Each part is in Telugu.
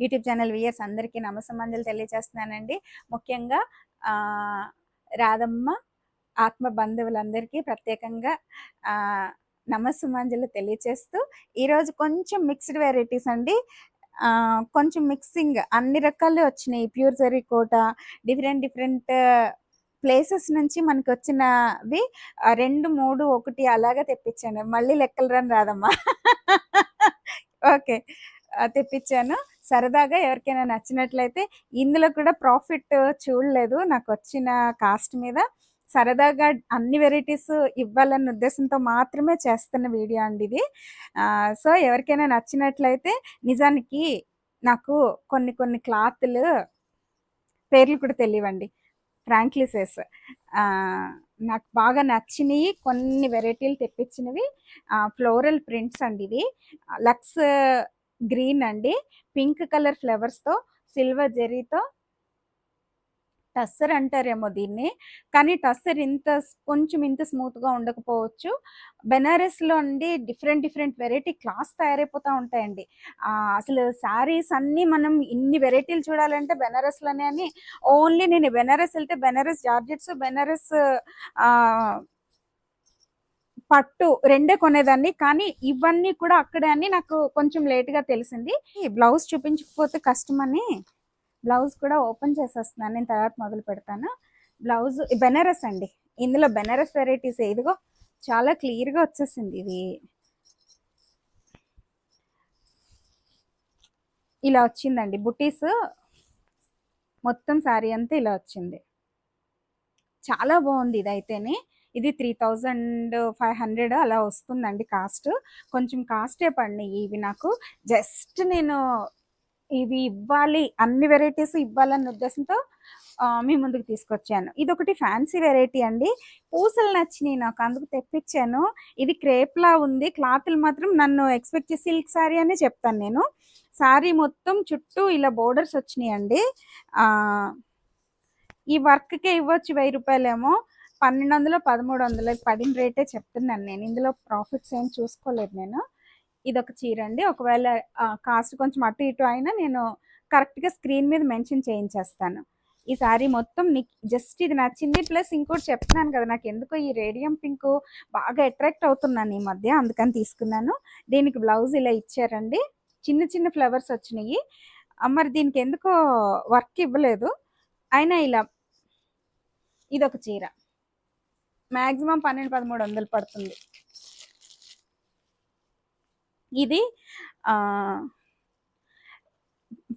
యూట్యూబ్ ఛానల్ వియర్స్ అందరికీ నమస్సమాంజలు తెలియజేస్తున్నానండి. ముఖ్యంగా రాధమ్మ ఆత్మ బంధువులందరికీ ప్రత్యేకంగా నమస్సుమాంజలు తెలియచేస్తూ ఈరోజు కొంచెం మిక్స్డ్ వెరైటీస్ అండి. కొంచెం మిక్సింగ్ అన్ని రకాలు వచ్చినాయి. Pure zari Kota different different places నుంచి మనకి వచ్చినవి రెండు మూడు ఒకటి అలాగా తెప్పించాను మళ్ళీ లెక్కలు రాని రాదమ్మా ఓకే. తెప్పించాను. సరదాగా ఎవరికైనా నచ్చినట్లయితే ఇందులో కూడా ప్రాఫిట్ చూడలేదు. నాకు వచ్చిన కాస్ట్ మీద సరదాగా అన్ని వెరైటీస్ ఇవ్వాలన్న ఉద్దేశంతో మాత్రమే చేస్తున్న వీడియో అండి ఇది. సో ఎవరికైనా నచ్చినట్లయితే నిజానికి నాకు కొన్ని కొన్ని క్లాత్లు పేర్లు కూడా తెలియవండి. ఫ్రాంక్లీసెస్. నాకు బాగా నచ్చినవి కొన్ని వెరైటీలు తెప్పించినవి. ఫ్లోరల్ ప్రింట్స్ అండి ఇవి. లక్స్ గ్రీన్ అండి. పింక్ కలర్ ఫ్లవర్స్తో సిల్వర్ జెరీతో టస్సర్ అంటారేమో దీన్ని. కానీ టస్సర్ ఇంత కొంచెం ఇంత స్మూత్గా ఉండకపోవచ్చు. బెనారస్లో ఉండి డిఫరెంట్ డిఫరెంట్ వెరైటీ క్లాస్ తయారైపోతూ ఉంటాయండి. అసలు శారీస్ అన్నీ మనం ఇన్ని వెరైటీలు చూడాలంటే బెనారస్లోనే అని ఓన్లీ నేను బెనారస్ వెళ్తే బెనారస్ జార్జెట్స్ బెనారస్ పట్టు రెండే కొనేదాన్ని కానీ ఇవన్నీ కూడా అక్కడే అని నాకు కొంచెం లేట్గా తెలిసింది. ఈ బ్లౌజ్ చూపించకపోతే కష్టం అని బ్లౌజ్ కూడా ఓపెన్ చేసేస్తున్నాను నేను తర్వాత మొదలు పెడతాను. బ్లౌజ్ బెనారస్ అండి ఇందులో బెనారస్ వెరైటీస్ ఇదిగో చాలా క్లియర్గా వచ్చేసింది ఇది. ఇలా వచ్చిందండి బుటీస్ మొత్తం శారీ అంతా ఇలా వచ్చింది. చాలా బాగుంది ఇది అయితేనే. ఇది త్రీ థౌజండ్ ఫైవ్ హండ్రెడ్ అలా వస్తుందండి కాస్ట్. కొంచెం కాస్టే పడినాయి ఇవి నాకు. జస్ట్ నేను ఇవి ఇవ్వాలి అన్ని వెరైటీస్ ఇవ్వాలన్న ఉద్దేశంతో మీ ముందుకు తీసుకొచ్చాను. ఇది ఒకటి ఫ్యాన్సీ వెరైటీ అండి. పూసలు నచ్చినాయి నాకు అందుకు తెప్పించాను. ఇది క్రేప్లా ఉంది క్లాత్లు మాత్రం నన్ను ఎక్స్పెక్ట్ చేసి సిల్క్ శారీ అనే చెప్తాను నేను. శారీ మొత్తం చుట్టూ ఇలా బోర్డర్స్ వచ్చినాయండి. అండి ఈ వర్క్కే ఇవ్వచ్చు వెయ్యి రూపాయలేమో. పన్నెండు వందలు పదమూడు వందలు పడిన రేటే చెప్తున్నాను నేను. ఇందులో ప్రాఫిట్స్ ఏం చూసుకోలేదు నేను. ఇది ఒక చీర అండి ఒకవేళ కాస్ట్ కొంచెం అటు ఇటు అయినా నేను కరెక్ట్గా స్క్రీన్ మీద మెన్షన్ చేయించేస్తాను. ఈ సారీ మొత్తం నీకు జస్ట్ ఇది నచ్చింది ప్లస్ ఇంకోటి చెప్తున్నాను కదా నాకు ఎందుకో ఈ రేడియం పింక్ బాగా అట్రాక్ట్ అవుతున్నాను ఈ మధ్య అందుకని తీసుకున్నాను. దీనికి బ్లౌజ్ ఇలా ఇచ్చారండి. చిన్న చిన్న ఫ్లవర్స్ వచ్చినాయి. మరి దీనికి ఎందుకో వర్క్ ఇవ్వలేదు. అయినా ఇలా ఇదొక చీర. మ్యాక్సిమం పన్నెండు పదమూడు వందలు పడుతుంది. ఇది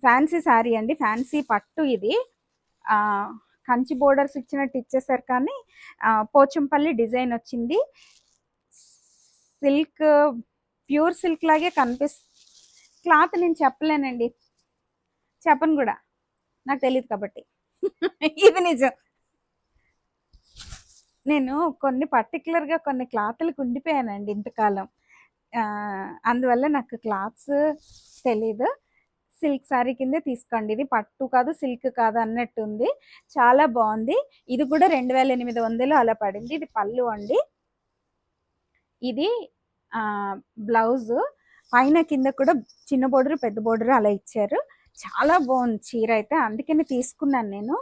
ఫ్యాన్సీ శారీ అండి ఫ్యాన్సీ పట్టు ఇది. కంచి బోర్డర్స్ ఇచ్చినట్టు ఇచ్చేసారు కానీ పోచంపల్లి డిజైన్ వచ్చింది. సిల్క్ ప్యూర్ సిల్క్ లాగే కనిపిస్తుంది క్లాత్ నేను చెప్పలేనండి. చెప్పను కూడా. నాకు తెలియదు కాబట్టి. ఇది నిజం. నేను కొన్ని పర్టికులర్గా కొన్ని క్లాత్లకు ఉండిపోయానండి ఇంతకాలం. అందువల్ల నాకు క్లాత్స్ తెలీదు. సిల్క్ శారీ కిందే తీసుకోండి. ఇది పట్టు కాదు సిల్క్ కాదు అన్నట్టు ఉంది చాలా బాగుంది. ఇది కూడా రెండు వేల ఎనిమిది వందలు అలా పడింది. ఇది పళ్ళు అండి. ఇది బ్లౌజు బ్లౌజ్. పైన కింద కూడా చిన్న బోర్డర్ పెద్ద బోర్డర్ అలా ఇచ్చారు. చాలా బాగుంది చీర అయితే. అందుకని తీసుకున్నాను నేను.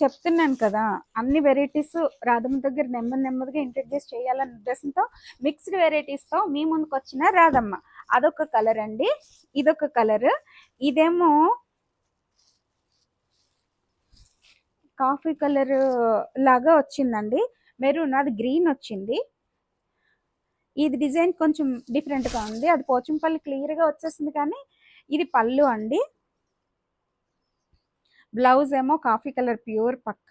చెప్తున్నాను కదా అన్ని వెరైటీస్ రాధమ్మ దగ్గర నెమ్మది నెమ్మదిగా ఇంట్రడ్యూస్ చేయాలనే ఉద్దేశంతో మిక్స్డ్ వెరైటీస్తో మీ ముందుకు వచ్చిన రాధమ్మ. అదొక కలర్ అండి ఇదొక కలర్ ఇదేమో కాఫీ కలర్ లాగా వచ్చిందండి మెరూన్ అది గ్రీన్ వచ్చింది. ఇది డిజైన్ కొంచెం డిఫరెంట్గా ఉంది అది పోచంపల్లి క్లియర్గా వచ్చేసింది కానీ ఇది పళ్ళు అండి. బ్లౌజ్ ఏమో కాఫీ కలర్ ప్యూర్ పక్క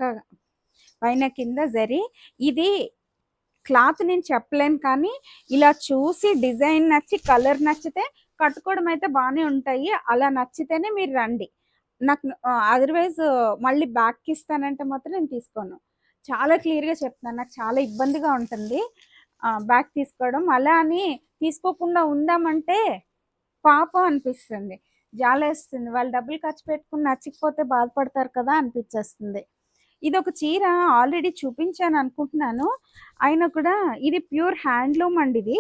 పైన కింద జరి. ఇది క్లాత్ నేను చెప్పలేను కానీ ఇలా చూసి డిజైన్ నచ్చి కలర్ నచ్చితే కట్టుకోవడం అయితే బాగానే ఉంటాయి. అలా నచ్చితేనే మీరు రండి. నాకు అదర్వైజ్ మళ్ళీ బ్యాక్కి ఇస్తానంటే మాత్రం నేను తీసుకోను. చాలా క్లియర్గా చెప్తున్నాను. నాకు చాలా ఇబ్బందిగా ఉంటుంది బ్యాక్ తీసుకోవడం. అలా అని తీసుకోకుండా ఉందామంటే పాపం అనిపిస్తుంది. జాలేస్తుంది. వాళ్ళు డబ్బులు ఖర్చు పెట్టుకుని నచ్చకపోతే బాధపడతారు కదా అనిపించేస్తుంది. ఇది ఒక చీర ఆల్రెడీ చూపించాను అనుకుంటున్నాను. అయినా కూడా ఇది ప్యూర్ హ్యాండ్లూమ్ అండి ఇది.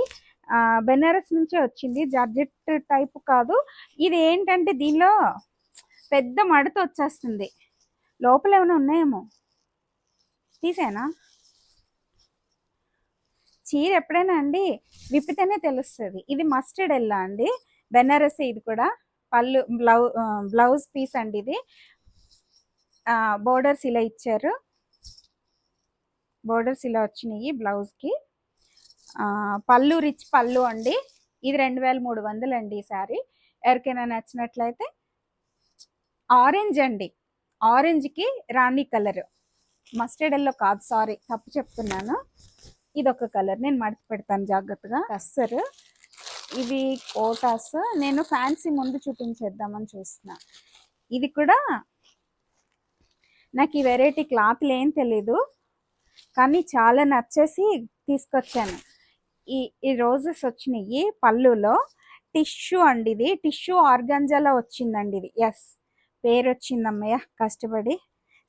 బెనారస్ నుంచే వచ్చింది. జార్జెట్ టైప్ కాదు. ఇది ఏంటంటే దీనిలో పెద్ద మడత వచ్చేస్తుంది. లోపల ఏమైనా ఉన్నాయేమో? తీసేనా? చీర ఎప్పుడైనా అండి విప్పితేనే తెలుస్తుంది. ఇది మస్టర్డ్ ఎల్లా అండి? బెనారస్ ఇది కూడా. పళ్ళు బ్లౌ బ్లౌజ్ పీస్ అండి ఇది. బోర్డర్స్ ఇలా ఇచ్చారు. బోర్డర్స్ ఇలా వచ్చినాయి బ్లౌజ్కి. పళ్ళు రిచ్ పళ్ళు అండి. ఇది రెండు వేల మూడు వందలు అండి ఈ సారీ ఎవరికైనా నచ్చినట్లయితే ఆరెంజ్ అండి. ఆరెంజ్కి రాణి కలర్. మస్టర్డ్ ఎల్లో కాదు సారీ తప్పు చెప్తున్నాను. ఇది ఒక కలర్. నేను మడత పెడతాను జాగ్రత్తగా. అస్సరు ఇవి కోటాస్. నేను ఫ్యాన్సీ ముందు చూపించేద్దామని చూస్తున్నా. ఇది కూడా నాకు ఈ వెరైటీ క్లాత్లు ఏం తెలీదు. కానీ చాలా నచ్చేసి తీసుకొచ్చాను. ఈ ఈ రోజెస్ వచ్చినాయి పళ్ళులో. టిష్యూ అండి ఇది. టిష్యూ ఆర్గంజాలో వచ్చిందండి ఇది. ఎస్ పేరు వచ్చిందమ్మయ్య కష్టపడి.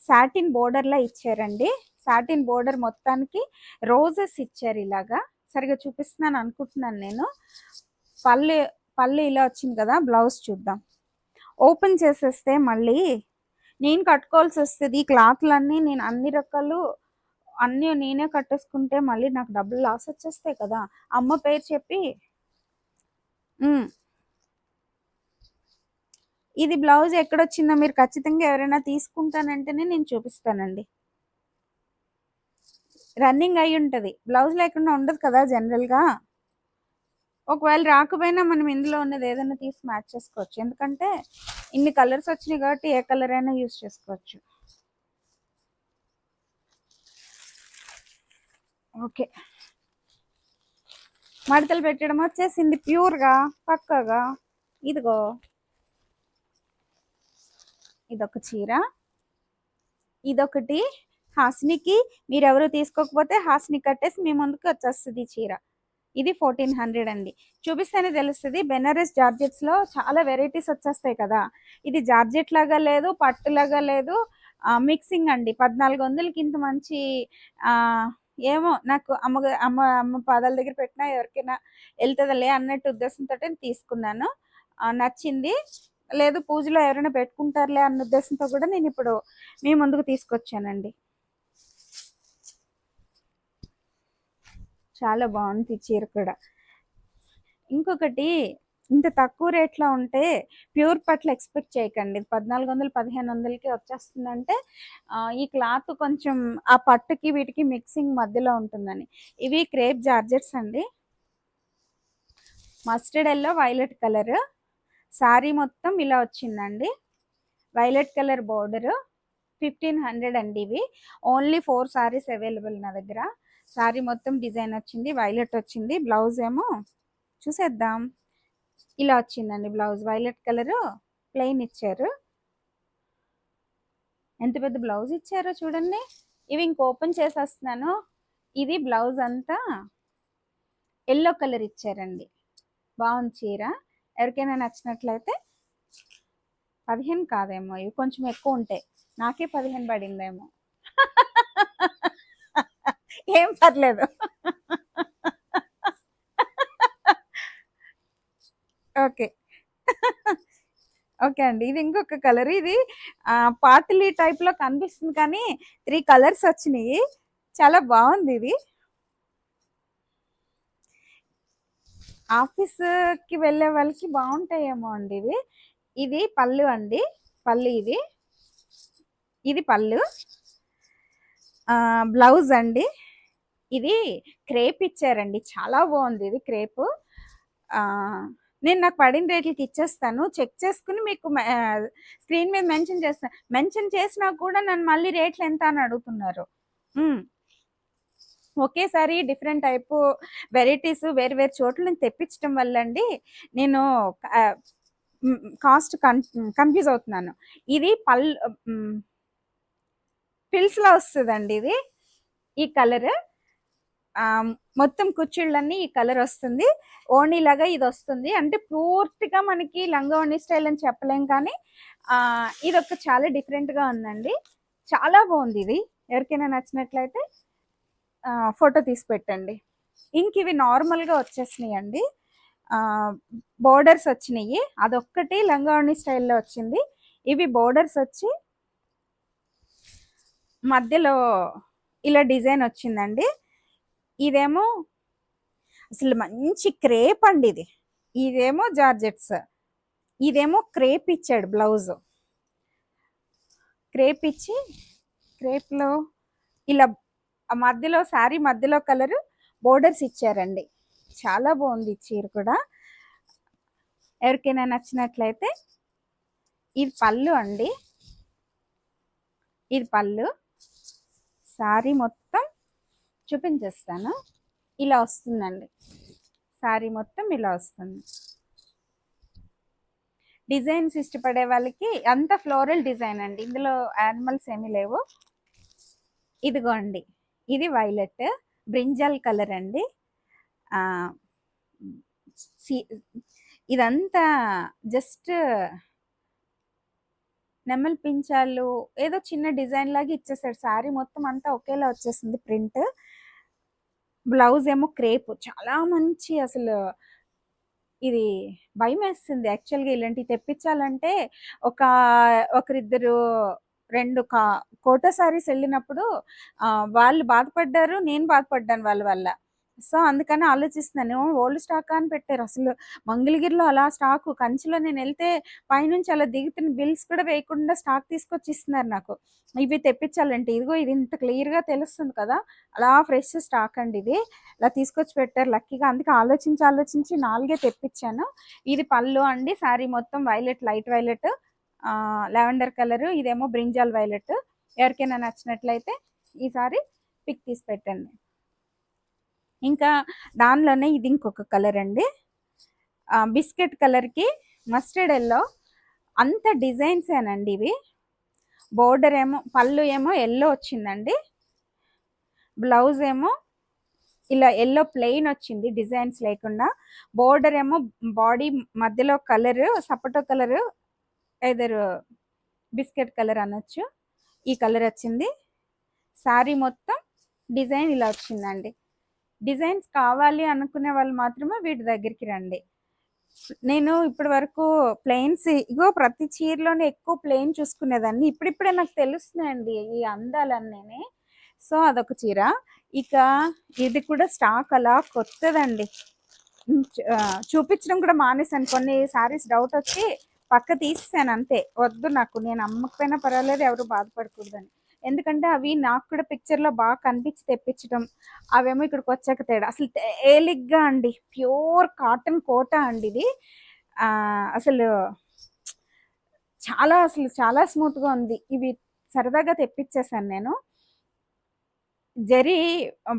సాటిన్ బోర్డర్లో ఇచ్చారండి. సాటిన్ బోర్డర్ మొత్తానికి రోజెస్ ఇచ్చారు ఇలాగా. సరిగా చూపిస్తున్నాను అనుకుంటున్నాను నేను. పళ్ళు పళ్ళు ఇలా వచ్చింది కదా బ్లౌజ్ చూద్దాం. ఓపెన్ చేసేస్తే మళ్ళీ నేను కట్టుకోవాల్సి వస్తుంది. ఈ క్లాత్లన్నీ నేను అన్ని రకాలు అన్నీ నేనే కట్టేసుకుంటే మళ్ళీ నాకు డబ్బులు లాస్ వచ్చేస్తాయి కదా. అమ్మ పేరు చెప్పి ఇది బ్లౌజ్ ఎక్కడొచ్చిందో మీరు ఖచ్చితంగా ఎవరైనా తీసుకుంటానంటేనే నేను చూపిస్తానండి. రన్నింగ్ అయి ఉంటుంది. బ్లౌజ్ లేకుండా ఉండదు కదా జనరల్గా. ఒకవేళ రాకపోయినా మనం ఇందులో ఉన్నది ఏదైనా తీసి మ్యాచ్ చేసుకోవచ్చు. ఎందుకంటే ఇన్ని కలర్స్ వచ్చినాయి కాబట్టి ఏ కలర్ అయినా యూస్ చేసుకోవచ్చు. ఓకే. మడతలు పెట్టడం వచ్చేసింది ప్యూర్గా పక్కగా. ఇదిగో. ఇదొక చీర. ఇదొకటి. హాసినికి మీరెవరు తీసుకోకపోతే హాసిని కట్టేసి మీ ముందుకు వచ్చేస్తుంది ఈ చీర. ఇది ఫోర్టీన్ హండ్రెడ్ అండి. చూపిస్తేనే తెలుస్తుంది బెనారస్ జార్జెట్స్లో చాలా వెరైటీస్ వచ్చేస్తాయి కదా. ఇది జార్జెట్ లాగా లేదు పట్టు లాగా లేదు. మిక్సింగ్ అండి. పద్నాలుగు వందలకి ఇంత మంచి ఏమో నాకు అమ్మ అమ్మ అమ్మ పాదాల దగ్గర పెట్టినా ఎవరికైనా వెళ్తుందిలే అన్నట్టు ఉద్దేశంతో తీసుకున్నాను. నచ్చింది. లేదు పూజలో ఎవరైనా పెట్టుకుంటారులే అన్న ఉద్దేశంతో కూడా నేను ఇప్పుడు మీ ముందుకు తీసుకొచ్చానండి. చాలా బాగుంది ఈ చీర కూడా. ఇంకొకటి ఇంత తక్కువ రేట్లో ఉంటే ప్యూర్ పట్ల ఎక్స్పెక్ట్ చేయకండి. ఇది పద్నాలుగు వందలు పదిహేను వందలకి వచ్చేస్తుందంటే ఈ క్లాత్ కొంచెం ఆ పట్టుకి వీటికి మిక్సింగ్ మధ్యలో ఉంటుందని. ఇవి క్రేప్ జార్జెట్స్ అండి. Mustard yellow violet colour. Sari మొత్తం ఇలా వచ్చిందండి. Violet colour border. Fifteen hundred అండి ఇవి. ఓన్లీ ఫోర్ శారీస్ అవైలబుల్ నా దగ్గర. శారీ మొత్తం డిజైన్ వచ్చింది వైలెట్ వచ్చింది బ్లౌజ్ ఏమో చూసేద్దాం. ఇలా వచ్చిందండి బ్లౌజ్ వైలెట్ కలర్ ప్లెయిన్ ఇచ్చారు. ఎంత పెద్ద బ్లౌజ్ ఇచ్చారో చూడండి. ఇవి ఇంక ఓపెన్ చేసేస్తున్నాను. ఇది బ్లౌజ్ అంతా ఎల్లో కలర్ ఇచ్చారండి. బాగుంది చీర. ఎవరికైనా నచ్చినట్లయితే పదిహేను కాదేమో ఇవి కొంచెం ఎక్కువ ఉంటాయి. నాకే పదిహేను పడిందేమో. ఏం పర్లేదు. ఓకే. ఓకే అండి. ఇది ఇంకొక కలర్. ఇది పార్టిలీ టైప్లో కనిపిస్తుంది కానీ త్రీ కలర్స్ వచ్చినాయి. చాలా బాగుంది ఇది. ఆఫీస్కి వెళ్ళే వాళ్ళకి బాగుంటాయేమో అండి ఇవి. ఇది పళ్ళు అండి. పళ్ళు ఇది. ఇది పళ్ళు. బ్లౌజ్ అండి. ఇది క్రేప్ ఇచ్చారండి. చాలా బాగుంది ఇది క్రేప్. నేను నాకు పడిన రేట్లకి ఇచ్చేస్తాను. చెక్ చేసుకుని మీకు స్క్రీన్ మీద మెన్షన్ చేస్తాను మెన్షన్ చేసినా కూడా నన్ను మళ్ళీ రేట్లు ఎంత అని అడుగుతున్నారు. ఒకేసారి డిఫరెంట్ టైపు వెరైటీస్ వేరు వేరు చోట్ల నేను తెప్పించడం వల్ల అండి నేను కాస్ట్ కన్ కన్ఫ్యూజ్ అవుతున్నాను. ఇది పల్ పిల్స్లో వస్తుందండి ఇది. ఈ కలర్. మొత్తం కుర్చీళ్ళన్నీ ఈ కలర్ వస్తుంది. ఓణీ లాగా ఇది వస్తుంది. అంటే పూర్తిగా మనకి లంగా ఓణీ స్టైల్ అని చెప్పలేం కానీ ఆ, ఇది ఒక చాలా డిఫరెంట్గా గా ఉందండి. చాలా బాగుంది ఇది. ఎవరికైనా నచ్చినట్లయితే ఫోటో తీసి పెట్టండి. ఇంక ఇవి నార్మల్గా వచ్చేసినాయి అండి బోర్డర్స్ వచ్చినాయి. అదొక్కటి లంగావణి స్టైల్లో వచ్చింది. ఇవి బోర్డర్స్ వచ్చి మధ్యలో ఇలా డిజైన్ వచ్చిందండి. ఇదేమో అసలు మంచి క్రేప్ అండి ఇది. ఇదేమో జార్జెట్స్. ఇదేమో క్రేప్ ఇచ్చాడు బ్లౌజ్. క్రేప్ ఇచ్చి క్రేప్లో ఇలా మధ్యలో శారీ మధ్యలో కలర్ బోర్డర్స్ ఇచ్చారండి. చాలా బాగుంది చీర కూడా. ఎవరికైనా నచ్చినట్లయితే ఇది పళ్ళు అండి. ఇది పళ్ళు. శారీ మొత్తం చూపించేస్తాను. ఇలా వస్తుందండి. శారీ మొత్తం ఇలా వస్తుంది. డిజైన్స్ ఇష్టపడే వాళ్ళకి అంత ఫ్లోరల్ డిజైన్ అండి. ఇందులో యానిమల్స్ ఏమీ లేవు. ఇదిగోండి. ఇది వైలెట్. బ్రింజల్ కలర్ అండి. ఇదంతా జస్ట్ నెమలి పించాలు ఏదో చిన్న డిజైన్ లాగా ఇచ్చేసాడు శారీ మొత్తం అంతా ఒకేలా వచ్చేసింది ప్రింట్. బ్లౌజ్ ఏమో క్రేప్. చాలా మంచి అసలు ఇది భయం వేస్తుంది. యాక్చువల్గా ఇలాంటివి తెప్పించాలంటే ఒక ఒకరిద్దరు రెండు కా కోట సారీస్ వెళ్ళినప్పుడు వాళ్ళు బాధపడ్డారు నేను బాధపడ్డాను వాళ్ళ వల్ల. సో అందుకని ఆలోచిస్తున్నాను. ఓల్డ్ స్టాక్ అని పెట్టారు. అసలు మంగళగిరిలో అలా స్టాక్ కంచిలో నేను వెళ్తే పైనుంచి అలా దిగుతున్న బిల్స్ కూడా వేయకుండా స్టాక్ తీసుకొచ్చి ఇస్తున్నారు నాకు. ఇవి తెప్పించాలంటే. ఇదిగో ఇది ఇంత క్లియర్గా తెలుస్తుంది కదా. అలా ఫ్రెష్ స్టాక్ అండి ఇది. ఇలా తీసుకొచ్చి పెట్టారు లక్కీగా. అందుకే ఆలోచించి ఆలోచించి నాలుగే తెప్పించాను. ఇది పళ్ళు అండి. శారీ మొత్తం violet light violet. Lavender colour. ఇదేమో బ్రింజాల్ వైలెట్. ఎవరికైనా నచ్చినట్లయితే ఈసారి పిక్ తీసి పెట్టండి. ఇంకా దానిలోనే ఇది ఇంకొక కలర్ అండి. బిస్కెట్ కలర్కి మస్టర్డ్ ఎల్లో అంత డిజైన్స్ ఏనండి ఇవి. బోర్డర్ ఏమో పళ్ళు ఏమో ఎల్లో వచ్చిందండి. బ్లౌజ్ ఏమో ఇలా ఎల్లో ప్లెయిన్ వచ్చింది డిజైన్స్ లేకుండా. బోర్డర్ ఏమో బాడీ మధ్యలో కలర్ సపోటో కలర్ ఎదరు బిస్కెట్ కలర్ అనొచ్చు. ఈ కలర్ వచ్చింది. శారీ మొత్తం డిజైన్ ఇలా వచ్చిందండి. డిజైన్స్ కావాలి అనుకునే వాళ్ళు మాత్రమే వీటి దగ్గరికి రండి. నేను ఇప్పటి వరకు ప్లెయిన్స్ ఇగో ప్రతి చీరలోనే ఎక్కువ ప్లెయిన్ చూసుకునేదాన్ని. ఇప్పుడిప్పుడే నాకు తెలుస్తున్నాయండి ఈ అందాలన్నీ సో అదొక చీర. ఇక ఇది కూడా స్టాక్ అలా కొత్తదండి. చూపించడం కూడా మానేశాను. కొన్ని సారీస్ డౌట్ వచ్చి పక్క తీసేసాను అంతే. వద్దు నాకు నేను అమ్మకపోయినా పర్వాలేదు ఎవరు బాధపడకూడదని. ఎందుకంటే అవి నాకు కూడా పిక్చర్లో లో బాగా కనిపించి తెప్పించడం అవేమో ఇక్కడికి వచ్చాక తేడా. అసలు తేలిగ్గా అండి. ప్యూర్ కాటన్ కోట అండి ఇది. అసలు చాలా అసలు చాలా స్మూత్గా ఉంది. ఇవి సరదాగా తెప్పించేసాను నేను. జరీ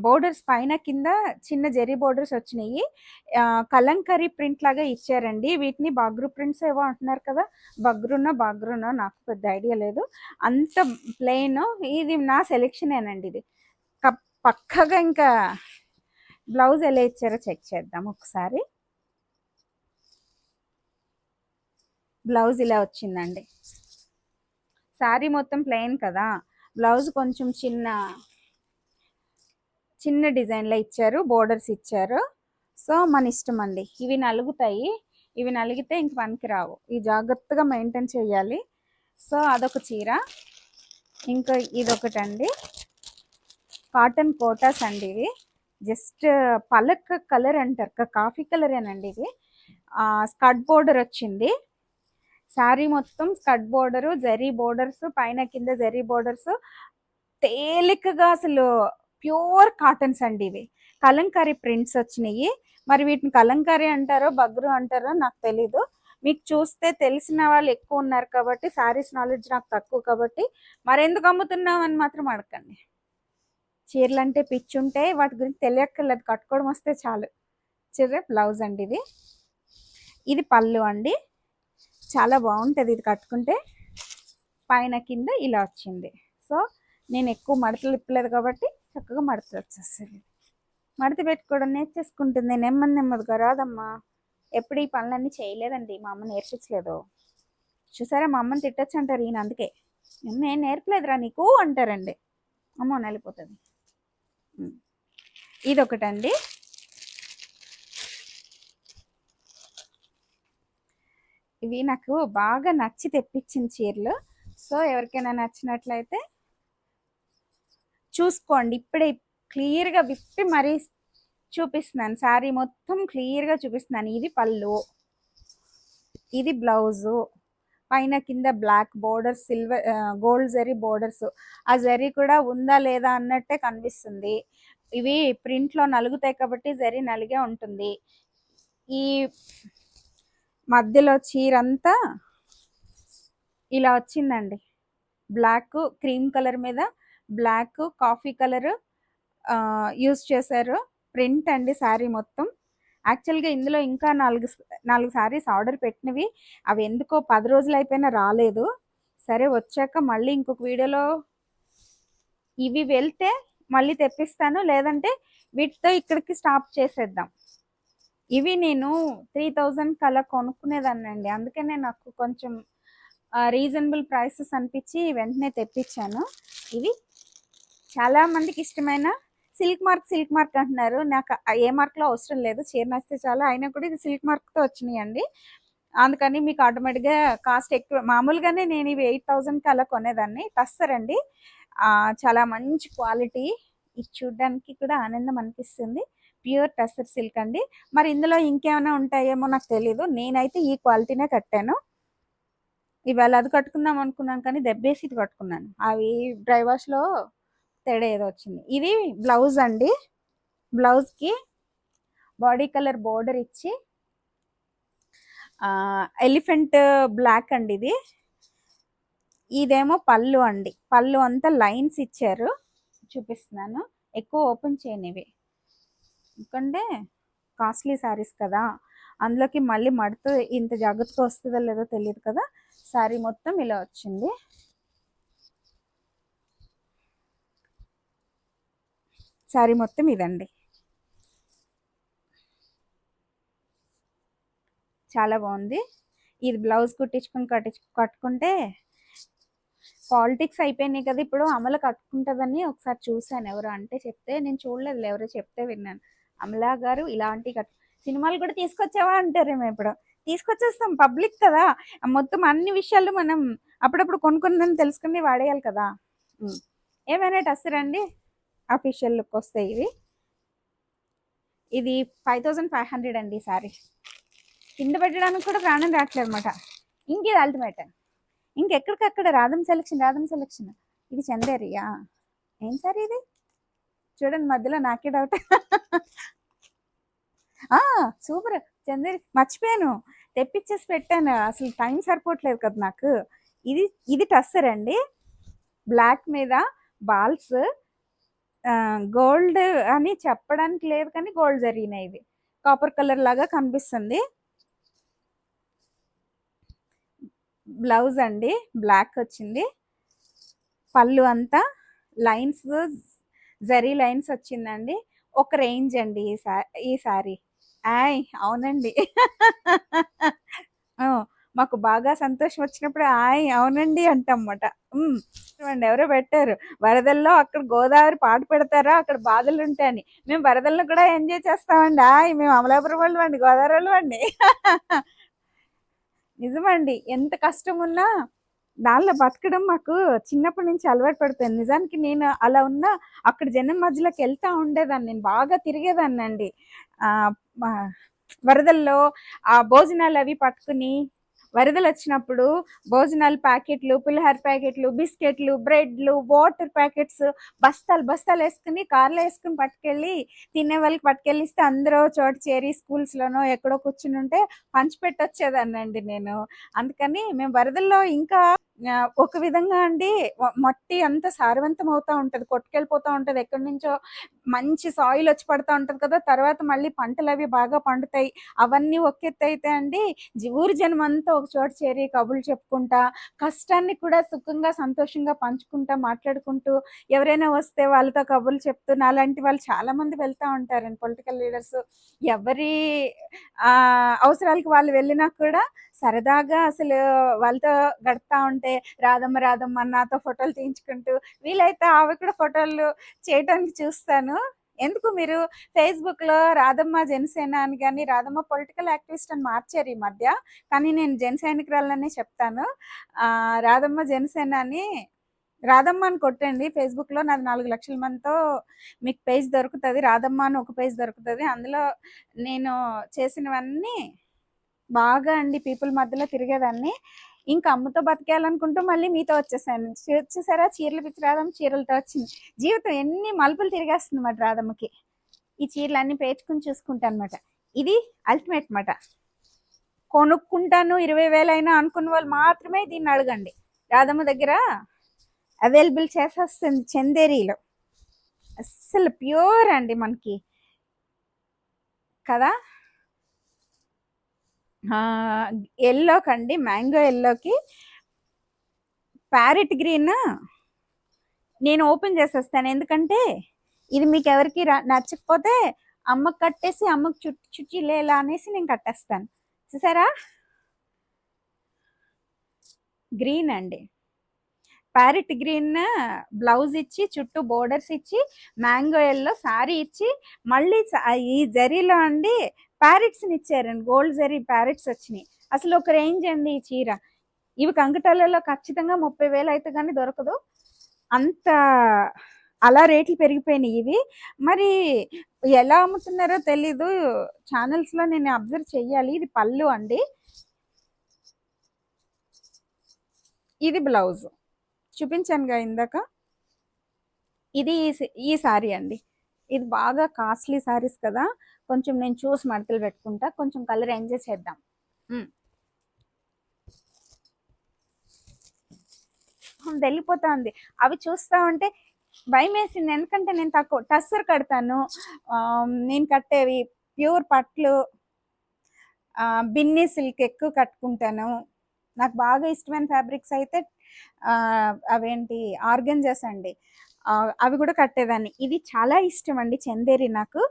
బోర్డర్స్ పైన కింద చిన్న జరీ బోర్డర్స్ వచ్చినాయి. కలంకరీ ప్రింట్ లాగా ఇచ్చారండి. వీటిని బాగ్రు ప్రింట్స్ ఏవో అంటున్నారు కదా బగ్రునో బాగ్రునో నాకు పెద్ద ఐడియా లేదు. అంత ప్లెయిన్ ఇది నా సెలెక్షనేనండి ఇది. పక్కగా ఇంకా బ్లౌజ్ ఎలా ఇచ్చారో చెక్ చేద్దాం ఒకసారి. బ్లౌజ్ ఇలా వచ్చిందండి. శారీ మొత్తం ప్లెయిన్ కదా బ్లౌజ్ కొంచెం చిన్న చిన్న డిజైన్లో ఇచ్చారు బోర్డర్స్ ఇచ్చారు. సో మన ఇష్టం అండి. ఇవి నలుగుతాయి. ఇవి నలిగితే ఇంక పనికి రావు ఇవి జాగ్రత్తగా మెయింటైన్ చేయాలి. సో అదొక చీర. ఇంకా ఇదొకటండి. కాటన్ కోటాస్ అండి ఇవి. జస్ట్ పలక కలర్ అంటారు. కాఫీ కాఫీ కలరేనండి ఇది స్కట్ బోర్డర్ వచ్చింది. శారీ మొత్తం స్కట్ బోర్డరు జరీ బోర్డర్స్ పైన కింద జరీ బోర్డర్స్. తేలికగా అసలు ప్యూర్ కాటన్స్ అండి ఇవి. కలంకారీ ప్రింట్స్ వచ్చినాయి. మరి వీటిని కలంకారీ అంటారో బగ్రు అంటారో నాకు తెలీదు. మీకు చూస్తే తెలిసిన వాళ్ళు ఎక్కువ ఉన్నారు కాబట్టి శారీస్ నాలెడ్జ్ నాకు తక్కువ కాబట్టి మరెందుకు అమ్ముతున్నావు అని మాత్రం అడగండి. చీరలు అంటే పిచ్చి ఉంటాయి. వాటి గురించి తెలియక్కర్లేదు. కట్టుకోవడం వస్తే చాలు. చీర బ్లౌజ్ అండి ఇది. ఇది పళ్ళు అండి. చాలా బాగుంటుంది ఇది కట్టుకుంటే. పైన కింద ఇలా వచ్చింది. సో నేను ఎక్కువ మడతలు ఇప్పలేదు కాబట్టి చక్కగా మడతలు వచ్చేస్తుంది. మడత పెట్టుకోవడం నేర్చేసుకుంటుంది. నెమ్మది నెమ్మదిగా రాదమ్మా. ఎప్పుడు ఈ పనులన్నీ చేయలేదండి. మా అమ్మ నేర్పించలేదు. చూసారా మా అమ్మని తిట్టచ్చు అంటారు ఈయన అందుకే. నేను నేర్పలేదురా నీకు అంటారండి. అమ్మ నలిపోతుంది ఇది ఇదొకటండి. ఇవి నాకు బాగా నచ్చి తెప్పించిన చీరలు. సో ఎవరికైనా నచ్చినట్లయితే చూసుకోండి. ఇప్పుడే క్లియర్గా విప్పి మరీ చూపిస్తున్నాను. శారీ మొత్తం క్లియర్గా చూపిస్తున్నాను. ఇది పళ్ళు. ఇది బ్లౌజు. పైన కింద black border silver gold zari borders. ఆ జరీ కూడా ఉందా లేదా అన్నట్టే కనిపిస్తుంది. ఇవి ప్రింట్లో నలుగుతాయి కాబట్టి జరీ నలిగే ఉంటుంది. ఈ మధ్యలో చీర అంతా ఇలా వచ్చిందండి. బ్లాక్ క్రీమ్ కలర్ మీద బ్లాక్ కాఫీ కలర్ యూస్ చేశారు. ప్రింట్ అండి శారీ మొత్తం. యాక్చువల్గా ఇందులో ఇంకా నాలుగు నాలుగు శారీస్ ఆర్డర్ పెట్టినవి. అవి ఎందుకో పది రోజులు అయిపోయినా రాలేదు. సరే వచ్చాక మళ్ళీ ఇంకొక వీడియోలో ఇవి వెళ్తే మళ్ళీ తెప్పిస్తాను. లేదంటే వీటితో ఇక్కడికి స్టాప్ చేసేద్దాం. ఇవి నేను త్రీ థౌజండ్ కలా కొనుక్కునేదాన్నండి అందుకనే నాకు కొంచెం రీజనబుల్ ప్రైసెస్ అనిపించి వెంటనే తెప్పించాను. ఇవి చాలా మందికి ఇష్టమైన సిల్క్ మార్క్ సిల్క్ మార్క్ అంటున్నారు. నాకు ఏ మార్క్లో అవసరం లేదు. చీర నచ్చితే చాలా. అయినా కూడా ఇది సిల్క్ మార్క్తో వచ్చినాయండి. అందుకని మీకు ఆటోమేటిక్గా కాస్ట్ ఎక్కువ. మామూలుగానే నేను ఇవి ఎయిట్ థౌజండ్కి అలా కొనేదాన్ని. టస్సర్ అండి చాలా మంచి క్వాలిటీ. ఇది చూడడానికి కూడా ఆనందం అనిపిస్తుంది. ప్యూర్ టస్సర్ సిల్క్ అండి. మరి ఇందులో ఇంకేమైనా ఉంటాయేమో నాకు తెలీదు. నేనైతే ఈ క్వాలిటీనే కట్టాను. ఇవాళ అది కట్టుకుందాం అనుకున్నాను కానీ దెబ్బేసి ఇది కట్టుకున్నాను. అవి డ్రై వాష్లో తేడా ఏదో వచ్చింది. ఇది బ్లౌజ్ అండి. బ్లౌజ్కి బాడీ కలర్ బోర్డర్ ఇచ్చి ఎలిఫెంట్ బ్లాక్ అండి ఇది. ఇదేమో పళ్ళు అండి. పళ్ళు అంతా లైన్స్ ఇచ్చారు. చూపిస్తున్నాను. ఎక్కువ ఓపెన్ చేయనివి. ఎందుకంటే కాస్ట్లీ శారీస్ కదా. అందులోకి మళ్ళీ మడుతూ ఇంత జాగ్రత్తగా వస్తుందో లేదో తెలియదు కదా. శారీ మొత్తం ఇలా వచ్చింది. శారీ మొత్తం ఇదండి. చాలా బాగుంది. ఇది బ్లౌజ్ కుట్టించుకొని కట్టించు కట్టుకుంటే పాలిటిక్స్ అయిపోయినాయి కదా ఇప్పుడు అమలు కట్టుకుంటుందని ఒకసారి చూశాను ఎవరు అంటే చెప్తే నేను చూడలేదు ఎవరో చెప్తే విన్నాను. అమలా గారు ఇలాంటి కట్ సినిమాలు కూడా తీసుకొచ్చావా అంటారేమో ఇప్పుడు. తీసుకొచ్చేస్తాం పబ్లిక్ కదా. మొత్తం అన్ని విషయాలు మనం అప్పుడప్పుడు కొనుక్కుందని తెలుసుకుని వాడేయాలి కదా. ఏమైనా ఏమైనా టస్సరండి అఫీషియల్ లుక్ వస్తాయి ఇవి. ఇది ఫైవ్ థౌజండ్ ఫైవ్ హండ్రెడ్ అండి సారీ కింద పెట్టడానికి కూడా ప్రాణం రావట్లేదు అనమాట ఇంకేది అల్టిమేట్ ఇంకెక్కడికక్కడ రాధం సెలక్షన్ రాధం సెలక్షన్ ఇది చందేరియా ఏం సార్ ఇది? చూడండి మధ్యలో నాకే డౌట్ సూపర్ చందేరి మర్చిపోయాను. తెప్పించేసి పెట్టాను. అసలు టైం సరిపోవట్లేదు కదా నాకు. ఇది ఇది టస్సర్ అండి. బ్లాక్ మీద బాల్స్ గోల్డ్ అని చెప్పడానికి లేదు కానీ గోల్డ్ జరిగినాయి ఇవి. కాపర్ కలర్ లాగా కనిపిస్తుంది. బ్లౌజ్ అండి బ్లాక్ వచ్చింది. పళ్ళు అంతా లైన్స్ జరీ లైన్స్ వచ్చిందండి. ఒక రేంజ్ అండి ఈ సా ఈ సారీ. ఆయ్ అవునండి. మాకు బాగా సంతోషం వచ్చినప్పుడు ఆయ్ అవునండి అంటమాట చూడండి ఎవరో పెట్టారు. వరదల్లో అక్కడ గోదావరి పాట పెడతారా? అక్కడ బాధలు ఉంటాయని మేము వరదల్లో కూడా ఎంజాయ్ చేస్తామండి. ఆయ్ మేము అమలాపురం వాళ్ళు అండి గోదావరి వాళ్ళు అండి. నిజమండి ఎంత కష్టం ఉన్నా దానిలో బతకడం మాకు చిన్నప్పటి నుంచి అలవాటు పడిపోయింది నిజానికి నేను అలా ఉన్నా అక్కడ జనం మధ్యలోకి వెళ్తా ఉండేదాన్ని. నేను బాగా తిరిగేదాన్ని అండి వరదల్లో ఆ భోజనాలు అవి పట్టుకుని వరదలు వచ్చినప్పుడు భోజనాలు ప్యాకెట్లు పులిహార ప్యాకెట్లు బిస్కెట్లు బ్రెడ్లు వాటర్ ప్యాకెట్స్ బస్తాలు బస్తాలు వేసుకుని కార్లో వేసుకుని పట్టుకెళ్ళి తినే వాళ్ళకి పట్టుకెళ్ళిస్తే అందరూ చోట చేరి స్కూల్స్లోనో ఎక్కడో కూర్చుని ఉంటే పంచిపెట్టొచ్చేదాన్నండి నేను. అందుకని మేము వరదల్లో ఇంకా ఒక విధంగా అండి మట్టి అంతా సారవంతం అవుతా ఉంటది కొట్టుకెళ్ళిపోతా ఉంటది. ఎక్కడి నుంచో మంచి సాయిల్ వచ్చి పడతా ఉంటది కదా తర్వాత మళ్ళీ పంటలు అవి బాగా పండుతాయి. అవన్నీ ఒక అయితే అండి ఊరు ఊరి జనం అంతా ఒక చోట చేరి కబుర్లు చెప్పుకుంటా కష్టాన్ని కూడా సుఖంగా సంతోషంగా పంచుకుంటా మాట్లాడుకుంటూ ఎవరైనా వస్తే వాళ్ళతో కబుర్లు చెప్తూ నాలాంటి వాళ్ళు చాలా మంది వెళ్తా ఉంటారండి పొలిటికల్ లీడర్స్. ఎవరి ఆ అవసరాలకు వాళ్ళు వెళ్ళినా కూడా సరదాగా అసలు వాళ్ళతో గడుపుతా ఉంటే రాధమ్మ రాధమ్మ నాతో ఫోటోలు తీయించుకుంటూ వీలైతే ఆవి కూడా ఫోటోలు చేయడానికి చూస్తాను. ఎందుకు మీరు ఫేస్బుక్లో రాధమ్మ జనసేన అని కానీ రాధమ్మ పొలిటికల్ యాక్టివిస్ట్ అని మార్చారు ఈ మధ్య. కానీ నేను జనసైనికురాలనే చెప్తాను. ఆ రాధమ్మ జనసేన అని రాధమ్మ అని కొట్టండి ఫేస్బుక్లో నాది నాలుగు లక్షల మందితో మీకు పేజ్ దొరుకుతుంది. రాధమ్మ అని ఒక పేజ్ దొరుకుతుంది. అందులో నేను చేసినవన్నీ బాగా అండి. పీపుల్ మధ్యలో తిరిగేదాన్ని. ఇంకా అమ్మతో బతికేయాలనుకుంటూ మళ్ళీ మీతో వచ్చేసాను. వచ్చేసారా చీరలు పిచ్చి రాధమ్మ చీరలతో వచ్చింది. జీవితం ఎన్ని మలుపులు తిరిగేస్తుంది మాట రాధమ్మకి. ఈ చీరలు అన్ని పేర్చుకుని చూసుకుంటా అనమాట ఇది అల్టిమేట్ మాట. కొనుక్కుంటాను ఇరవై వేలైనా అనుకున్న వాళ్ళు మాత్రమే దీన్ని అడగండి. రాధమ్మ దగ్గర అవైలబుల్ చేసేస్తుంది చందేరీలో. అస్సలు ప్యూర్ అండి మనకి. కదా? ఎల్లోకి అండి మ్యాంగో ఎల్లోకి ప్యారెట్ గ్రీన్ నేను ఓపెన్ చేసేస్తాను. ఎందుకంటే ఇది మీకు ఎవరికి రా- నచ్చకపోతే అమ్మకు కట్టేసి అమ్మకి చుట్టు లేలా అనేసి నేను కట్టేస్తాను. చూసారా? గ్రీన్ అండి. ప్యారెట్ గ్రీన్ బ్లౌజ్ ఇచ్చి చుట్టూ బోర్డర్స్ ఇచ్చి మ్యాంగో ఎల్లో శారీ ఇచ్చి మళ్ళీ ఈ జరీలో అండి ప్యారెట్స్ ఇచ్చారండి గోల్డ్ జరీ ప్యారెట్స్ వచ్చినాయి. అసలు ఒక రేంజ్ అండి ఈ చీర. ఇవి కంకటాలలో ఖచ్చితంగా ముప్పై వేలు అయితే కానీ దొరకదు. అంత అలా రేట్లు పెరిగిపోయినాయి ఇవి. మరి ఎలా అమ్ముతున్నారో తెలీదు. ఛానల్స్లో నేను అబ్జర్వ్ చెయ్యాలి. ఇది పళ్ళు అండి. ఇది బ్లౌజ్ చూపించానుగా ఇందాక. ఇది ఈ శారీ ఈ అండి. ఇది బాగా కాస్ట్లీ శారీస్ కదా. కొంచెం నేను చూసి మడతలు పెట్టుకుంటా. కొంచెం కలర్ ఎంజాయ్ చేద్దాం. వెళ్ళిపోతా ఉంది అవి చూస్తా ఉంటే భయం వేసింది ఎందుకంటే నేను తక్కువ టస్సర్ కడతాను. నేను కట్టేవి ప్యూర్ పట్లు. బిన్నీ సిల్క్ ఎక్కువ కట్టుకుంటాను. నాకు బాగా ఇష్టమైన ఫ్యాబ్రిక్స్ అయితే అవేంటి ఆర్గంజాస్ అండి. అవి కూడా కట్టేదాన్ని. ఇది చాలా ఇష్టం అండి చందేరి నాకు.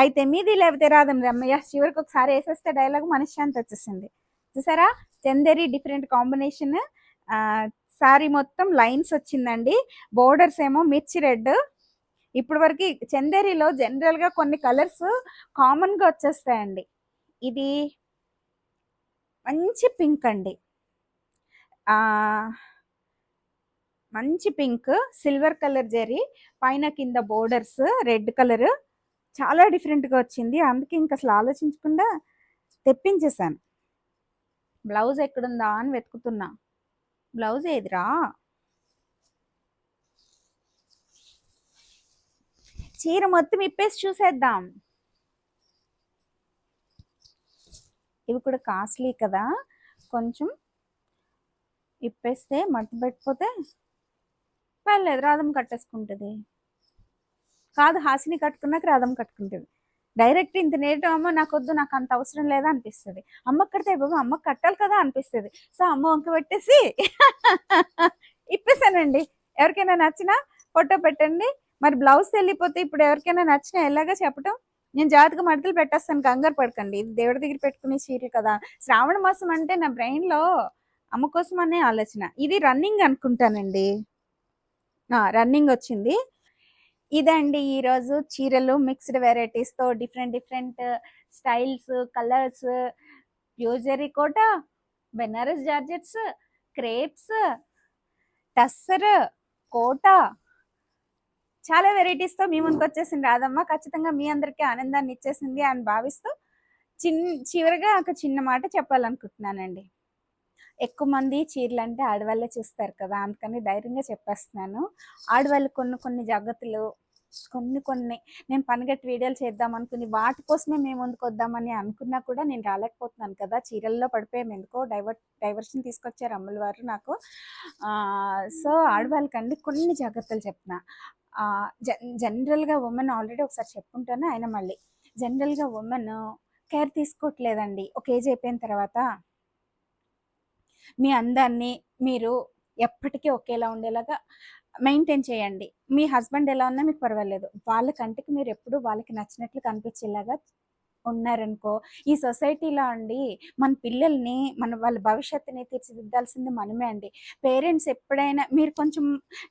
అయితే మీది లేకపోతే రాదం రమ్మయ్య చివరికి ఒకసారి వేసేస్తే డైలాగ్ మనశ్శాంతి వచ్చేసింది. చూసారా? చందేరి డిఫరెంట్ కాంబినేషన్ సారీ మొత్తం లైన్స్ వచ్చిందండి. బోర్డర్స్ ఏమో మిర్చి రెడ్ ఇప్పుడు వరకు చందేరిలో జనరల్గా కొన్ని కలర్స్ కామన్గా వచ్చేస్తాయండి. ఇది మంచి పింక్ అండి. మంచి పింక్ సిల్వర్ కలర్ జరీ. పైన కింద బోర్డర్స్ రెడ్ కలర్ చాలా డిఫరెంట్గా వచ్చింది. అందుకే ఇంకా అసలు ఆలోచించకుండా తెప్పించేసాను బ్లౌజ్ ఎక్కడుందా అని వెతుకుతున్నా. బ్లౌజ్ ఏదిరా? చీర మొత్తం ఇప్పేసి చూసేద్దాం. ఇవి కూడా కాస్ట్లీ కదా. కొంచెం ఇప్పేస్తే మట్టి పెట్టిపోతే పర్లేదు రాధం కట్టేసుకుంటుంది. కాదు హాసిని కట్టుకున్నాక రాధం కట్టుకుంటుంది. డైరెక్ట్ ఇంత నేటం అమ్మ నాకు వద్దు నాకు అంత అవసరం లేదా అనిపిస్తుంది. అమ్మ కడితే బాబు అమ్మ కట్టాలి కదా అనిపిస్తుంది. సో అమ్మ వంక పెట్టేసి ఇప్పేసానండి. ఎవరికైనా నచ్చినా ఫోటో పెట్టండి. మరి బ్లౌజ్ వెళ్ళిపోతే ఇప్పుడు ఎవరికైనా నచ్చినా ఎలాగా చెప్పటం. నేను జాతక మడతలు పెట్టేస్తాను కంగారు పడకండి. ఇది దేవుడి దగ్గర పెట్టుకునే చీరలు కదా. శ్రావణ మాసం అంటే నా బ్రెయిన్లో అమ్మ కోసం అనే ఆలోచన. ఇది రన్నింగ్ అనుకుంటానండి. రన్నింగ్ వచ్చింది. ఇదండి ఈరోజు చీరలు మిక్స్డ్ వెరైటీస్తో డిఫరెంట్ డిఫరెంట్ స్టైల్స్ కలర్స్ ప్యూజరీ కోట బెనారస్ జార్జెట్స్ క్రేప్స్ టస్సర్ కోట. చాలా వెరైటీస్తో మీ ముందుకు వచ్చేసింది రాదమ్మ ఖచ్చితంగా మీ అందరికీ ఆనందాన్ని ఇచ్చేసింది అని భావిస్తూ చిన్ చివరిగా ఒక చిన్న మాట చెప్పాలనుకుంటున్నానండి. ఎక్కువ మంది చీరలు అంటే ఆడవాళ్ళే చూస్తారు కదా అందుకని ధైర్యంగా చెప్పేస్తున్నాను. ఆడవాళ్ళు కొన్ని కొన్ని జాగ్రత్తలు కొన్ని కొన్ని నేను పనిగట్టి వీడియోలు చేద్దాం అనుకుని వాటి కోసమే మేము ముందుకు వద్దామని అనుకున్నా కూడా నేను రాలేకపోతున్నాను కదా. చీరల్లో పడిపోయాము ఎందుకో డైవర్ డైవర్షన్ తీసుకొచ్చారు అమ్మల వారు నాకు. సో ఆడవాళ్ళకండి కొన్ని జాగ్రత్తలు చెప్తున్నా. జన్ జనరల్గా ఉమెన్ ఆల్రెడీ ఒకసారి చెప్పుంటాను ఆయన మళ్ళీ. జనరల్గా ఉమెన్ కేర్ తీసుకోవట్లేదండి. ఒక ఏజ్ అయిపోయిన తర్వాత మీ అందాన్ని మీరు ఎప్పటికీ ఒకేలా ఉండేలాగా మెయింటైన్ చేయండి. మీ హస్బెండ్ ఎలా ఉన్నా మీకు పర్వాలేదు. వాళ్ళ కంటికి మీరు ఎప్పుడు వాళ్ళకి నచ్చినట్లు కనిపించేలాగా ఉన్నారనుకో ఈ సొసైటీలో అండి మన పిల్లల్ని మన వాళ్ళ భవిష్యత్తుని తీర్చిదిద్దాల్సింది మనమే అండి. పేరెంట్స్ ఎప్పుడైనా మీరు కొంచెం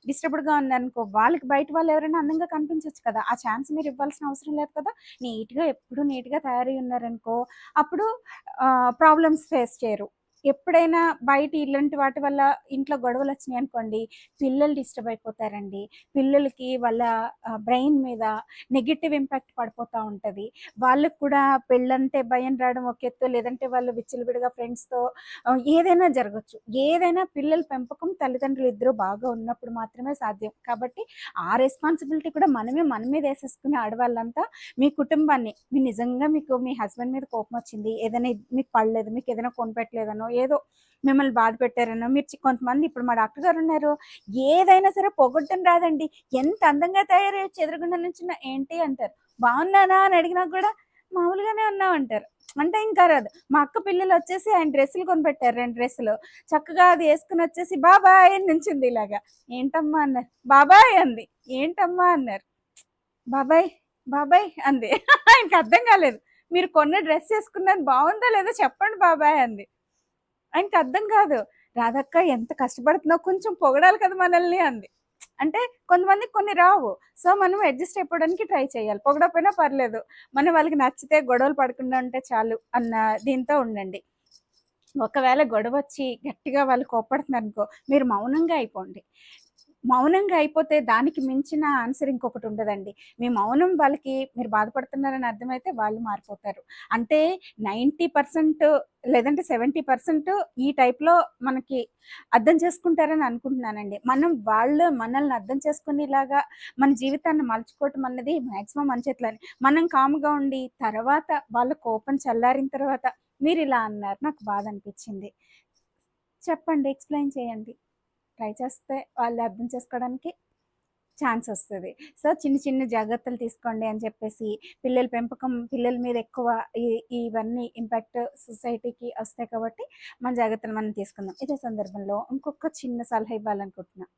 డిస్టర్బ్డ్గా ఉందనుకో వాళ్ళకి బయట వాళ్ళు ఎవరైనా అందంగా కనిపించవచ్చు కదా. ఆ ఛాన్స్ మీరు ఇవ్వాల్సిన అవసరం లేదు కదా. నీట్గా ఎప్పుడు నీట్గా తయారై ఉన్నారనుకో అప్పుడు ప్రాబ్లమ్స్ ఫేస్ చేయరు. ఎప్పుడైనా బయట ఇలాంటి వాటి వల్ల ఇంట్లో గొడవలు వచ్చినాయి అనుకోండి పిల్లలు డిస్టర్బ్ అయిపోతారండి. పిల్లలకి వాళ్ళ బ్రెయిన్ మీద నెగిటివ్ ఇంపాక్ట్ పడిపోతూ ఉంటుంది. వాళ్ళకు కూడా పెళ్ళంటే భయం రావడం ఒక ఎత్తు లేదంటే వాళ్ళు విచ్చలవిడిగా ఫ్రెండ్స్తో ఏదైనా జరగచ్చు. ఏదైనా పిల్లల పెంపకం తల్లిదండ్రులు ఇద్దరు బాగా ఉన్నప్పుడు మాత్రమే సాధ్యం. కాబట్టి ఆ రెస్పాన్సిబిలిటీ కూడా మనమే మన మీద వేసేసుకునే ఆడవాళ్ళంతా మీ కుటుంబాన్ని మీ నిజంగా మీకు మీ హస్బెండ్ మీద కోపం వచ్చింది ఏదైనా మీకు పడలేదు మీకు ఏదైనా కొనిపెట్టలేదనో ఏదో మిమ్మల్ని బాధ పెట్టారనో. మీరు కొంతమంది ఇప్పుడు మా డాక్టర్ గారు ఉన్నారు. ఏదైనా సరే పొగొట్టడం రాదండి. ఎంత అందంగా తయారయ్యో చెదరకుండా నుంచి ఏంటి అంటారు. బాగున్నానా అని అడిగినా కూడా మామూలుగానే ఉన్నావు అంటారు. అంటే ఇంకా రాదు. మా అక్క పిల్లలు వచ్చేసి ఆయన డ్రెస్సులు కొనిపెట్టారు రెండు డ్రెస్సులు. చక్కగా అది వేసుకుని వచ్చేసి బాబాయ్ అని నించుంది ఇలాగా. ఏంటమ్మా అన్నారు. బాబాయ్ అంది. ఏంటమ్మా అన్నారు. బాబాయ్ బాబాయ్ అంది. ఆయనకి అర్థం కాలేదు. మీరు కొన్న డ్రెస్ వేసుకున్నది బాగుందా లేదో చెప్పండి బాబాయ్ అంది. ఆయనకి అర్థం కాదు. రాధక్క ఎంత కష్టపడుతున్నావు కొంచెం పొగడాలి కదా మనల్ని అంది. అంటే కొంతమందికి కొన్ని రావు. సో మనం అడ్జస్ట్ అయిపోవడానికి ట్రై చేయాలి. పొగడపోయినా పర్లేదు. మనం వాళ్ళకి నచ్చితే గొడవలు పడకుండా ఉంటే చాలు అన్న దీంతో ఉండండి. ఒకవేళ గొడవ వచ్చి గట్టిగా వాళ్ళు కోపడుతున్నారు అనుకో మీరు మౌనంగా అయిపోండి. మౌనంగా అయిపోతే దానికి మించిన ఆన్సర్ ఇంకొకటి ఉండదండి. మీ మౌనం వాళ్ళకి మీరు బాధపడుతున్నారని అర్థమైతే వాళ్ళు మారిపోతారు. అంటే నైంటీ పర్సెంట్ లేదంటే సెవెంటీ పర్సెంట్ ఈ టైప్లో మనకి అర్థం చేసుకుంటారని అనుకుంటున్నానండి. మనం వాళ్ళు మనల్ని అర్థం చేసుకునేలాగా మన జీవితాన్ని మలుచుకోవటం అన్నది మ్యాక్సిమం మన చేతిలోనే మనం కాముగా ఉండి తర్వాత వాళ్ళ కోపం చల్లారిన తర్వాత మీరు ఇలా అన్నారు. నాకు బాధ అనిపించింది. చెప్పండి ఎక్స్ప్లెయిన్ చేయండి. ట్రై చేస్తే వాళ్ళు అర్థం చేసుకోవడానికి ఛాన్స్ వస్తుంది. సో చిన్న చిన్న జాగ్రత్తలు తీసుకోండి అని చెప్పేసి పిల్లల పెంపకం పిల్లల మీద ఎక్కువ ఈ- ఇవన్నీ ఇంపాక్ట్ సొసైటీకి వస్తాయి కాబట్టి మన జాగ్రత్తలు మనం తీసుకుందాం. ఇదే సందర్భంలో ఇంకొక చిన్న సలహా ఇవ్వాలనుకుంటున్నాను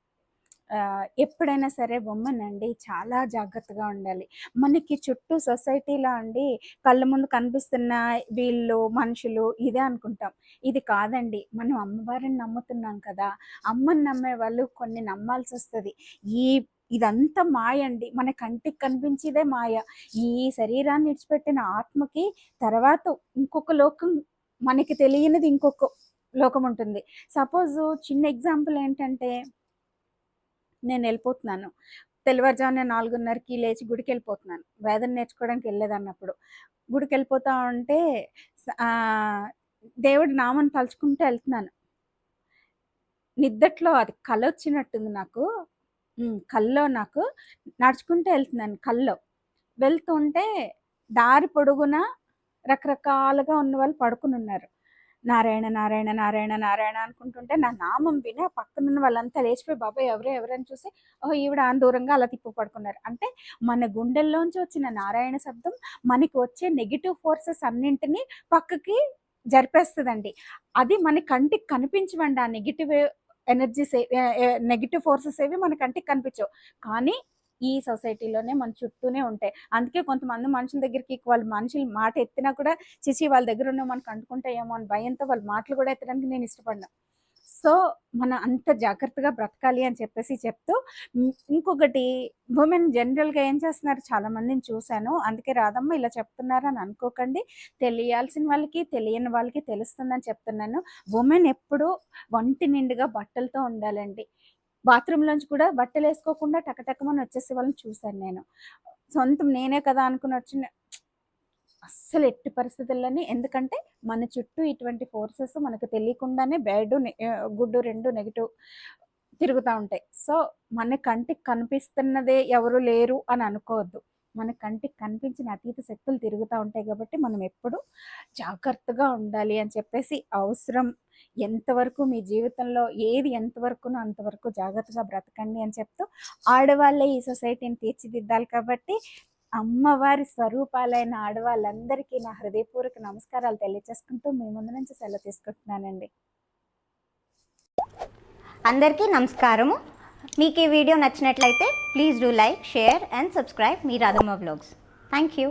ఎప్పుడైనా సరే బొమ్మనండి చాలా జాగ్రత్తగా ఉండాలి. మనకి చుట్టూ సొసైటీలో అండి కళ్ళ ముందు కనిపిస్తున్న వీళ్ళు మనుషులు ఇదే అనుకుంటాం. ఇది కాదండి. మనం అమ్మవారిని నమ్ముతున్నాం కదా! అమ్మని నమ్మే వాళ్ళు కొన్ని నమ్మాల్సి వస్తుంది. ఈ ఇదంతా మాయ అండి. మన కంటికి కనిపించేదే మాయ. ఈ శరీరాన్ని విడిచిపెట్టిన ఆత్మకి తర్వాత ఇంకొక లోకం మనకి తెలియనిది ఇంకొక లోకం ఉంటుంది. సపోజ్ చిన్న ఎగ్జాంపుల్ ఏంటంటే నేను వెళ్ళిపోతున్నాను. తెల్లవారుజామున నాలుగున్నరకి లేచి గుడికి వెళ్ళిపోతున్నాను వేదన నేర్చుకోవడానికి వెళ్ళేదన్నప్పుడు గుడికి వెళ్ళిపోతా ఉంటే దేవుడి నామని తలుచుకుంటూ వెళ్తున్నాను. నిద్దట్లో అది కళ వచ్చినట్టుంది నాకు. కల్లో నాకు నడుచుకుంటూ వెళ్తున్నాను కల్లో వెళ్తుంటే దారి పొడుగున రకరకాలుగా ఉన్న వాళ్ళు పడుకుని ఉన్నారు. నారాయణ నారాయణ నారాయణ నారాయణ అనుకుంటుంటే నా నామం విని ఆ పక్కనున్న వాళ్ళంతా లేచిపోయి బాబాయ్ ఎవరు ఎవరని చూసి ఓ ఈవిడ దూరంగా అలా తిప్పు పడుకున్నారు. అంటే మన గుండెల్లోంచి వచ్చిన నారాయణ శబ్దం మనకి వచ్చే నెగిటివ్ ఫోర్సెస్ అన్నింటినీ పక్కకి జరిపేస్తుందండి. అది మన కంటికి కనిపించవండి ఆ నెగిటివ్ ఎనర్జీస్ నెగిటివ్ ఫోర్సెస్ ఏవి మన కంటికి కనిపించవు. కానీ ఈ సొసైటీలోనే మన చుట్టూనే ఉంటాయి. అందుకే కొంతమంది మనుషుల దగ్గరికి వాళ్ళ మనుషులు మాట ఎత్తినా కూడా చిచి వాళ్ళ దగ్గర ఉన్న మనకు అంటుకుంటాయేమో అని భయంతో వాళ్ళ మాటలు కూడా ఎత్తడానికి నేను ఇష్టపడినా. సో మనం అంత జాగ్రత్తగా బ్రతకాలి అని చెప్పేసి చెప్తూ ఇంకొకటి ఉమెన్ జనరల్గా ఏం చేస్తున్నారు? చాలా మందిని చూశాను. అందుకే రాదమ్మ ఇలా చెప్తున్నారు అని అనుకోకండి. తెలియాల్సిన వాళ్ళకి తెలియని వాళ్ళకి తెలుస్తుందని చెప్తున్నాను. ఉమెన్ ఎప్పుడూ వంటి నిండుగా బట్టలతో ఉండాలండి. బాత్రూంలోంచి కూడా బట్టలు వేసుకోకుండా టకటకమని వచ్చేసే వాళ్ళని చూశాను నేను. సొంతం నేనే కదా అనుకుని వచ్చిన అస్సలు ఎట్టి పరిస్థితుల్లోని ఎందుకంటే మన చుట్టూ ఇటువంటి ఫోర్సెస్ మనకు తెలియకుండానే బ్యాడ్ గుడ్డు రెండు నెగిటివ్ తిరుగుతూ ఉంటాయి. సో మన కంటికి కనిపిస్తున్నదే ఎవరు లేరు అని అనుకోవద్దు. మన కంటికి కనిపించిన అతీత శక్తులు తిరుగుతూ ఉంటాయి కాబట్టి మనం ఎప్పుడు జాగ్రత్తగా ఉండాలి అని చెప్పేసి అవసరం ఎంతవరకు మీ జీవితంలో ఏది ఎంతవరకునో అంతవరకు జాగ్రత్తగా బ్రతకండి అని చెప్తూ ఆడవాళ్ళే ఈ సొసైటీని తీర్చిదిద్దాలి కాబట్టి అమ్మవారి స్వరూపాలైన ఆడవాళ్ళందరికీ నా హృదయపూర్వక నమస్కారాలు తెలియజేసుకుంటూ మీ ముందు నుంచి సెలవు తీసుకుంటున్నానండి. అందరికీ నమస్కారము. మీకు ఈ వీడియో నచ్చినట్లయితే please do like share and subscribe me Radhamma blogs thank you